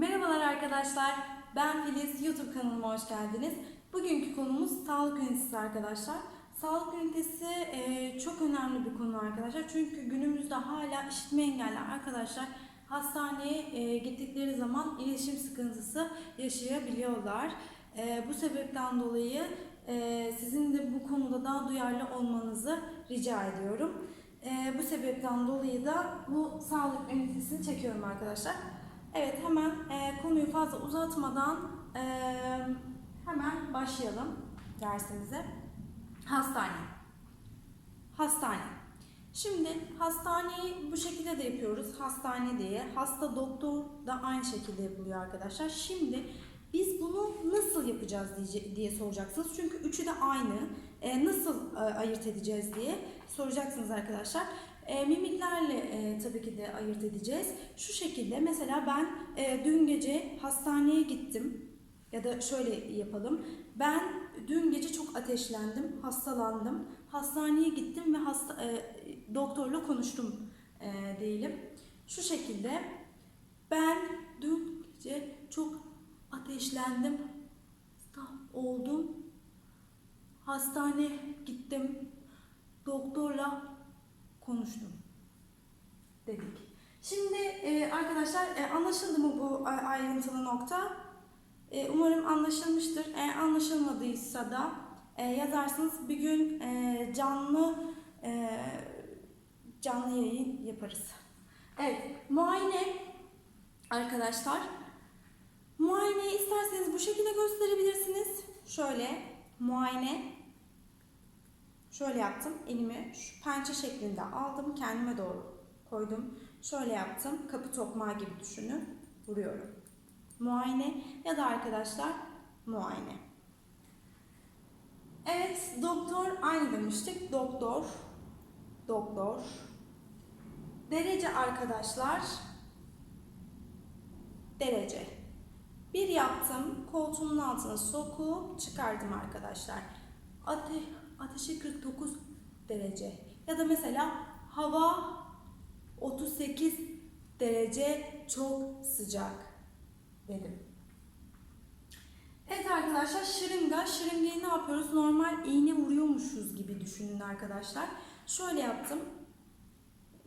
Merhabalar arkadaşlar. Ben Filiz. YouTube kanalıma hoş geldiniz. Bugünkü konumuz sağlık ünitesi arkadaşlar. Sağlık ünitesi e, çok önemli bir konu arkadaşlar. Çünkü günümüzde hala işitme engelli arkadaşlar hastaneye e, gittikleri zaman iletişim sıkıntısı yaşayabiliyorlar. E, bu sebepten dolayı e, sizin de bu konuda daha duyarlı olmanızı rica ediyorum. E, bu sebepten dolayı da bu sağlık ünitesini çekiyorum arkadaşlar. Evet hemen e, konuyu fazla uzatmadan e, hemen başlayalım dersimize. Hastane. Hastane. Şimdi hastaneyi bu şekilde de yapıyoruz. Hastane diye. Hasta doktor da aynı şekilde yapılıyor arkadaşlar. Şimdi biz bunu nasıl yapacağız diye, diye soracaksınız. Çünkü üçü de aynı. E, nasıl e, ayırt edeceğiz diye soracaksınız arkadaşlar. E, mimiklerle e, tabii ki de ayırt edeceğiz. Şu şekilde mesela ben e, dün gece hastaneye gittim. Ya da şöyle yapalım. Ben dün gece çok ateşlendim, hastalandım. Hastaneye gittim ve hasta e, doktorla konuştum e, diyelim. Şu şekilde ben dün gece çok ateşlendim, hasta oldum. Hastaneye gittim. Doktorla konuştum dedik. Şimdi e, arkadaşlar e, anlaşıldı mı bu ayrıntılı nokta? E, umarım anlaşılmıştır. Eğer anlaşılmadıysa da e, yazarsınız. Bir gün e, canlı e, canlı yayın yaparız. Evet, muayene arkadaşlar. Muayeneyi isterseniz bu şekilde gösterebilirsiniz. Şöyle muayene Şöyle yaptım. Elimi şu pençe şeklinde aldım. Kendime doğru koydum. Şöyle yaptım. Kapı tokmağı gibi düşünün. Vuruyorum. Muayene ya da arkadaşlar muayene. Evet, doktor aynı demiştik. Doktor, doktor. Derece arkadaşlar. Derece. Bir yaptım, koltuğumun altına sokup çıkardım arkadaşlar. Ate ateşi 49 derece. Ya da mesela hava 38 derece çok sıcak dedim. Evet arkadaşlar şırınga. Şırıngayı ne yapıyoruz? Normal iğne vuruyormuşuz gibi düşünün arkadaşlar. Şöyle yaptım.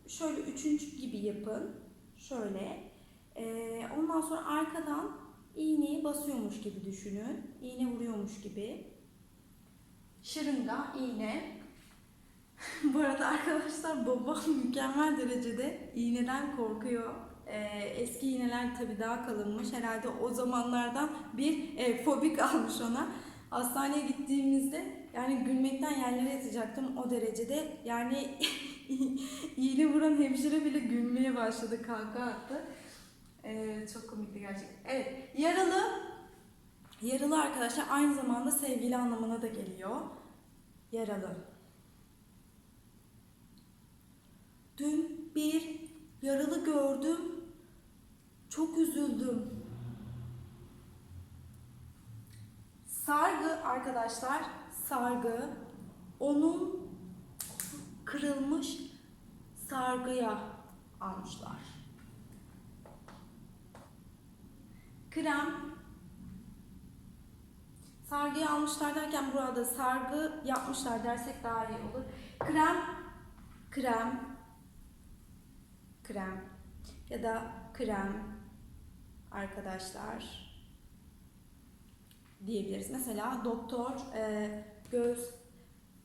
Şöyle üçüncü gibi yapın. Şöyle. Ee, ondan sonra arkadan iğneyi basıyormuş gibi düşünün. İğne vuruyormuş gibi. Şırınga, iğne. Bu arada arkadaşlar babam mükemmel derecede iğneden korkuyor. Ee, eski iğneler tabii daha kalınmış. Herhalde o zamanlardan bir e, fobi kalmış ona. Hastaneye gittiğimizde yani gülmekten yerlere yatacaktım o derecede. Yani iğne vuran hemşire bile gülmeye başladı, kahkaha attı. Ee, çok komikti gerçekten. Evet, yaralı Yaralı arkadaşlar aynı zamanda sevgili anlamına da geliyor. Yaralı. Dün bir yaralı gördüm. Çok üzüldüm. Sargı arkadaşlar, sargı onun kırılmış sargıya almışlar. Krem Sargıyı almışlar derken burada sargı yapmışlar dersek daha iyi olur. Krem, krem, krem ya da krem arkadaşlar diyebiliriz. Mesela doktor e, göz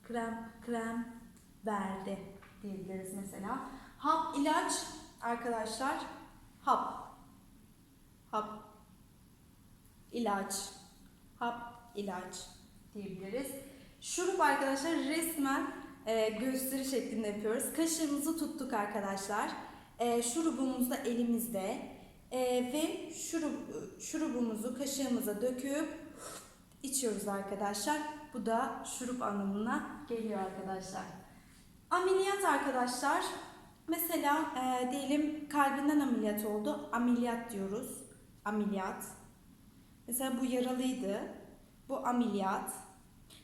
krem krem verdi diyebiliriz mesela. Hap ilaç arkadaşlar hap hap ilaç hap ilaç diyebiliriz. Şurup arkadaşlar resmen e, gösteri şeklinde yapıyoruz. Kaşığımızı tuttuk arkadaşlar. E, şurubumuz da elimizde. E, ve şurup, şurubumuzu kaşığımıza döküp içiyoruz arkadaşlar. Bu da şurup anlamına geliyor arkadaşlar. Ameliyat arkadaşlar. Mesela e, diyelim kalbinden ameliyat oldu. Ameliyat diyoruz. Ameliyat. Mesela bu yaralıydı. Bu ameliyat.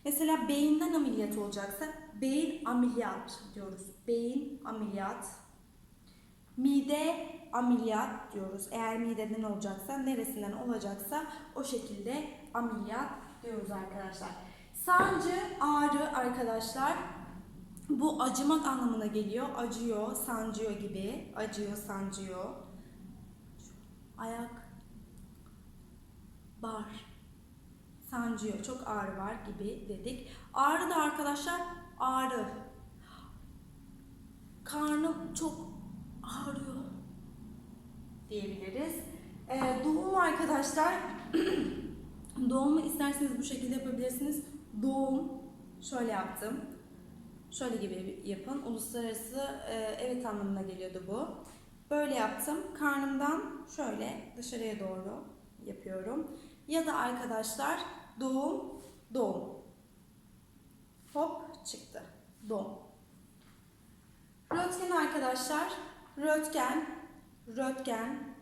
Mesela beyinden ameliyat olacaksa beyin ameliyat diyoruz. Beyin ameliyat. Mide ameliyat diyoruz. Eğer mideden olacaksa, neresinden olacaksa o şekilde ameliyat diyoruz arkadaşlar. Sancı, ağrı arkadaşlar bu acımak anlamına geliyor. Acıyor, sancıyor gibi. Acıyor, sancıyor. Ayak, sancıyor. Çok ağrı var gibi dedik. Ağrı da arkadaşlar ağrı. Karnım çok ağrıyor diyebiliriz. Ee, doğum arkadaşlar doğumu isterseniz bu şekilde yapabilirsiniz. Doğum şöyle yaptım. Şöyle gibi yapın. Uluslararası e, evet anlamına geliyordu bu. Böyle yaptım. Karnımdan şöyle dışarıya doğru yapıyorum. Ya da arkadaşlar doğum, doğum. Hop çıktı. Doğum. Röntgen arkadaşlar. Röntgen, röntgen,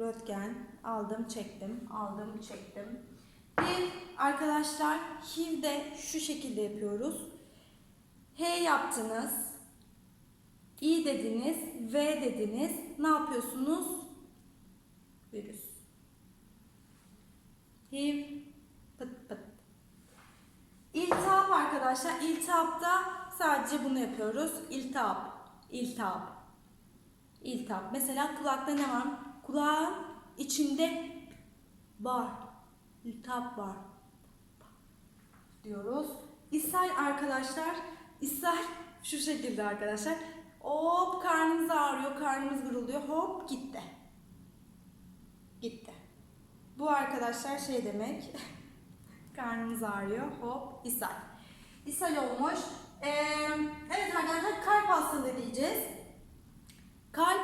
röntgen. Aldım, çektim, aldım, çektim. Bir arkadaşlar HIV'de şu şekilde yapıyoruz. H yaptınız. İ dediniz, V dediniz. Ne yapıyorsunuz? Virüs. HIV, İltihap arkadaşlar. İltihapta sadece bunu yapıyoruz. İltihap, iltihap, iltihap. Mesela kulakta ne var? Kulağın içinde var. İltihap var. Diyoruz. İshal arkadaşlar. İshal şu şekilde arkadaşlar. Hop karnımız ağrıyor, karnımız guruluyor. Hop gitti. Gitti. Bu arkadaşlar şey demek. karnımız ağrıyor. Hop ishal. İshal olmuş. Ee, evet arkadaşlar kalp hastalığı diyeceğiz. Kalp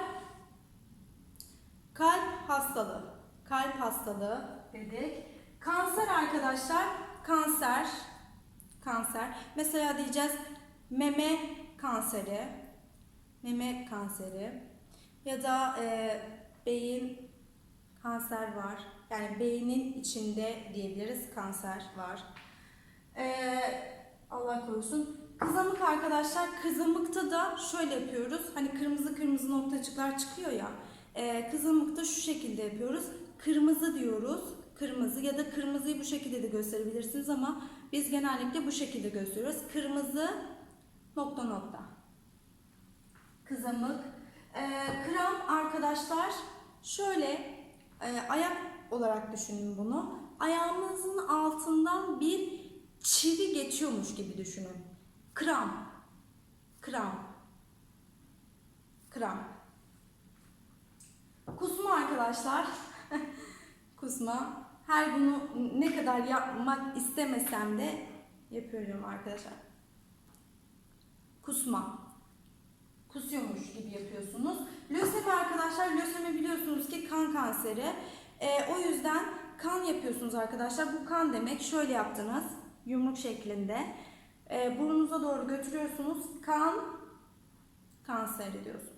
kalp hastalığı. Kalp hastalığı dedik. Kanser arkadaşlar. Kanser. Kanser. Mesela diyeceğiz meme kanseri. Meme kanseri. Ya da e, beyin kanser var. Yani beynin içinde diyebiliriz kanser var. E, Allah korusun. Kızamık arkadaşlar. Kızamıkta da şöyle yapıyoruz. Hani kırmızı kırmızı noktacıklar çıkıyor ya. E, kızamıkta şu şekilde yapıyoruz. Kırmızı diyoruz. Kırmızı ya da kırmızıyı bu şekilde de gösterebilirsiniz ama biz genellikle bu şekilde gösteriyoruz. Kırmızı nokta nokta. Kızamık. E, kramp arkadaşlar şöyle e, ayak olarak düşünün bunu. Ayağımızın altından bir çivi geçiyormuş gibi düşünün. Kramp. Kramp. Kramp. Kusma arkadaşlar. Kusma. Her bunu ne kadar yapmak istemesem de yapıyorum arkadaşlar. Kusma. Kusuyormuş gibi yapıyorsunuz. Lösemi arkadaşlar, lösemi biliyorsunuz ki kan kanseri. Ee, o yüzden kan yapıyorsunuz arkadaşlar. Bu kan demek. Şöyle yaptınız. Yumruk şeklinde. Ee, burnunuza doğru götürüyorsunuz. Kan kanseri diyorsunuz.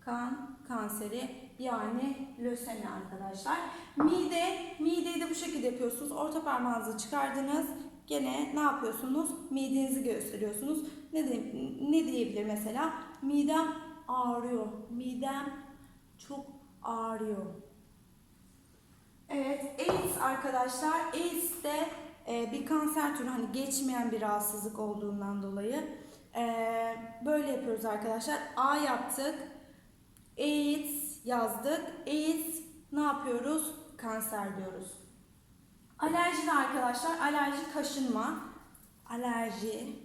Kan kanseri yani lösemi arkadaşlar. Mide, mideyi de bu şekilde yapıyorsunuz. Orta parmağınızı çıkardınız. Gene ne yapıyorsunuz? Midenizi gösteriyorsunuz. Ne, de, ne diyebilir mesela? Midem ağrıyor. Midem çok ağrıyor. Evet, AIDS arkadaşlar. AIDS de e, bir kanser türü hani geçmeyen bir rahatsızlık olduğundan dolayı e, böyle yapıyoruz arkadaşlar. A yaptık. AIDS yazdık. AIDS ne yapıyoruz? Kanser diyoruz. Alerji de arkadaşlar. Alerji kaşınma. Alerji.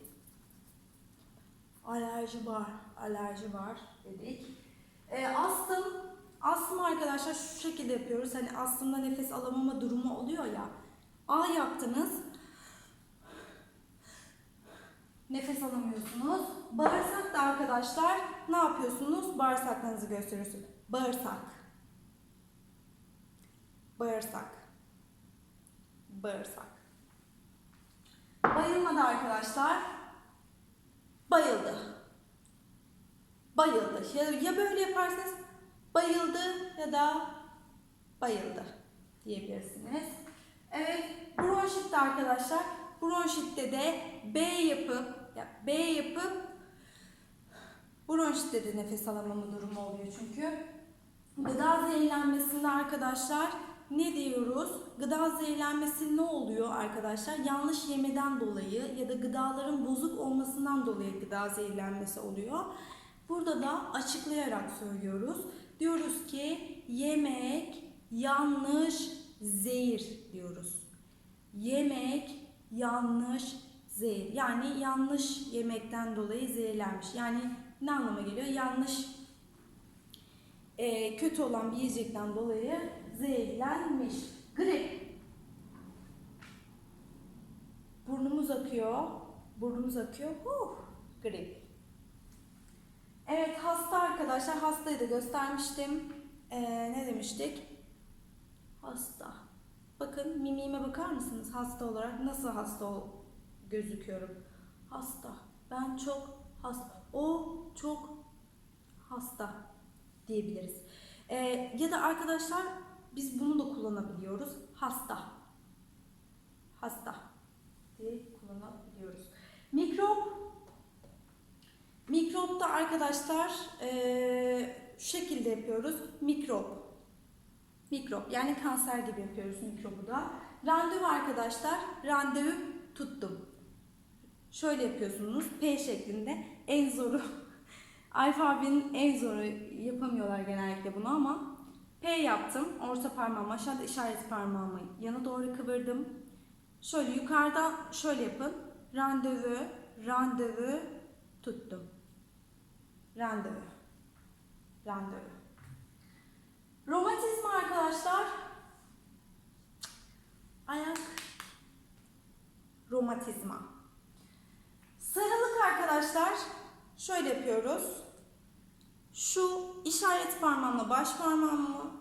Alerji var. Alerji var dedik. E, astım. Astım arkadaşlar şu şekilde yapıyoruz. Hani astımda nefes alamama durumu oluyor ya. A yaptınız. Nefes alamıyorsunuz. Bağırsak da arkadaşlar ne yapıyorsunuz? Bağırsaklarınızı gösteriyorsunuz. Bağırsak. Bağırsak. Bağırsak. Bayılma da arkadaşlar. Bayıldı. Bayıldı. Ya, ya böyle yaparsanız bayıldı ya da bayıldı diyebilirsiniz. Evet, bronşit de arkadaşlar. Bronşitte de B yapıp ya B yapıp Bronşitte de nefes alamama durumu oluyor çünkü. Gıda zehirlenmesinde arkadaşlar ne diyoruz? Gıda zehirlenmesi ne oluyor arkadaşlar? Yanlış yemeden dolayı ya da gıdaların bozuk olmasından dolayı gıda zehirlenmesi oluyor. Burada da açıklayarak söylüyoruz. Diyoruz ki yemek yanlış zehir diyoruz. Yemek yanlış zehir. Yani yanlış yemekten dolayı zehirlenmiş. Yani ne anlama geliyor? Yanlış e, kötü olan bir yiyecekten dolayı zehirlenmiş. Grip. Burnumuz akıyor. Burnumuz akıyor. Huh, grip. Evet hasta arkadaşlar. Hastayı da göstermiştim. Ee, ne demiştik? Hasta. Bakın mimiğime bakar mısınız? Hasta olarak nasıl hasta ol- gözüküyorum? Hasta. Ben çok hasta. O çok hasta diyebiliriz. Ee, ya da arkadaşlar biz bunu da kullanabiliyoruz. Hasta. Hasta diye kullanabiliyoruz. Mikrop Mikrop da arkadaşlar eee, şu şekilde yapıyoruz. Mikrop. Mikrop yani kanser gibi yapıyoruz mikrobu da. Randevu arkadaşlar. Randevu tuttum. Şöyle yapıyorsunuz. P şeklinde. En zoru. Alfabenin en zoru yapamıyorlar genellikle bunu ama P yaptım. Orta parmağımı aşağıda işaret parmağımı yana doğru kıvırdım. Şöyle yukarıda şöyle yapın. Randevu, randevu tuttum. Randevu. Randevu. Romatizma arkadaşlar. Ayak. Romatizma. Sarılık arkadaşlar. Şöyle yapıyoruz. Şu işaret parmağımla baş parmağımı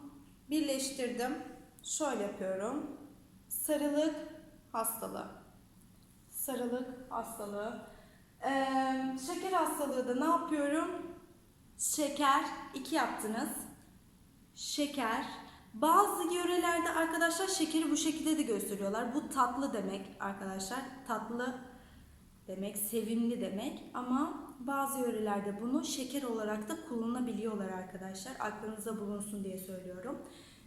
birleştirdim. Şöyle yapıyorum. Sarılık hastalığı. Sarılık hastalığı. Ee, şeker hastalığı da ne yapıyorum? Şeker, iki yaptınız. Şeker. Bazı yörelerde arkadaşlar şekeri bu şekilde de gösteriyorlar. Bu tatlı demek arkadaşlar. Tatlı demek, sevimli demek. Ama bazı yörelerde bunu şeker olarak da kullanabiliyorlar arkadaşlar. Aklınızda bulunsun diye söylüyorum.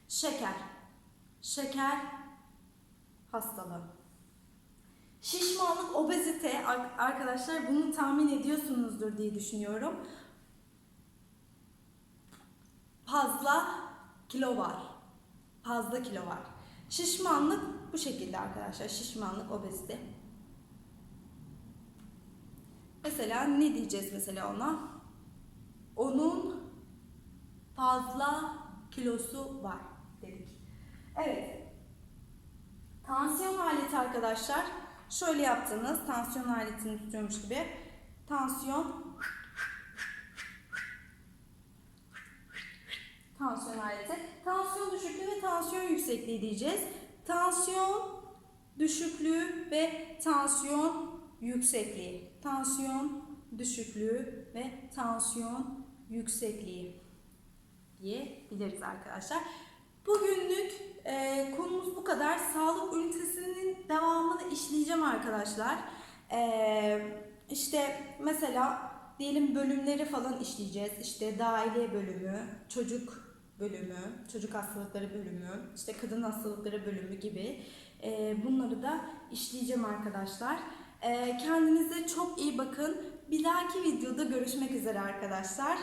Şeker. Şeker hastalığı. Şişmanlık, obezite ar- arkadaşlar bunu tahmin ediyorsunuzdur diye düşünüyorum. Fazla kilo var. Fazla kilo var. Şişmanlık bu şekilde arkadaşlar. Şişmanlık, obezite. Mesela ne diyeceğiz mesela ona? Onun fazla kilosu var dedik. Evet. Tansiyon aleti arkadaşlar. Şöyle yaptınız. Tansiyon aletini tutuyormuş gibi. Tansiyon Tansiyon aleti. Tansiyon düşüklüğü ve tansiyon yüksekliği diyeceğiz. Tansiyon düşüklüğü ve tansiyon yüksekliği. Tansiyon düşüklüğü ve tansiyon yüksekliği diyebiliriz arkadaşlar. Bugünlük e, konumuz bu kadar. Sağlık ünitesinin devamını işleyeceğim arkadaşlar. E, işte mesela diyelim bölümleri falan işleyeceğiz. İşte dahiliye bölümü, çocuk bölümü, çocuk hastalıkları bölümü, işte kadın hastalıkları bölümü gibi e, bunları da işleyeceğim arkadaşlar. E, kendinize çok iyi bakın. Bir dahaki videoda görüşmek üzere arkadaşlar.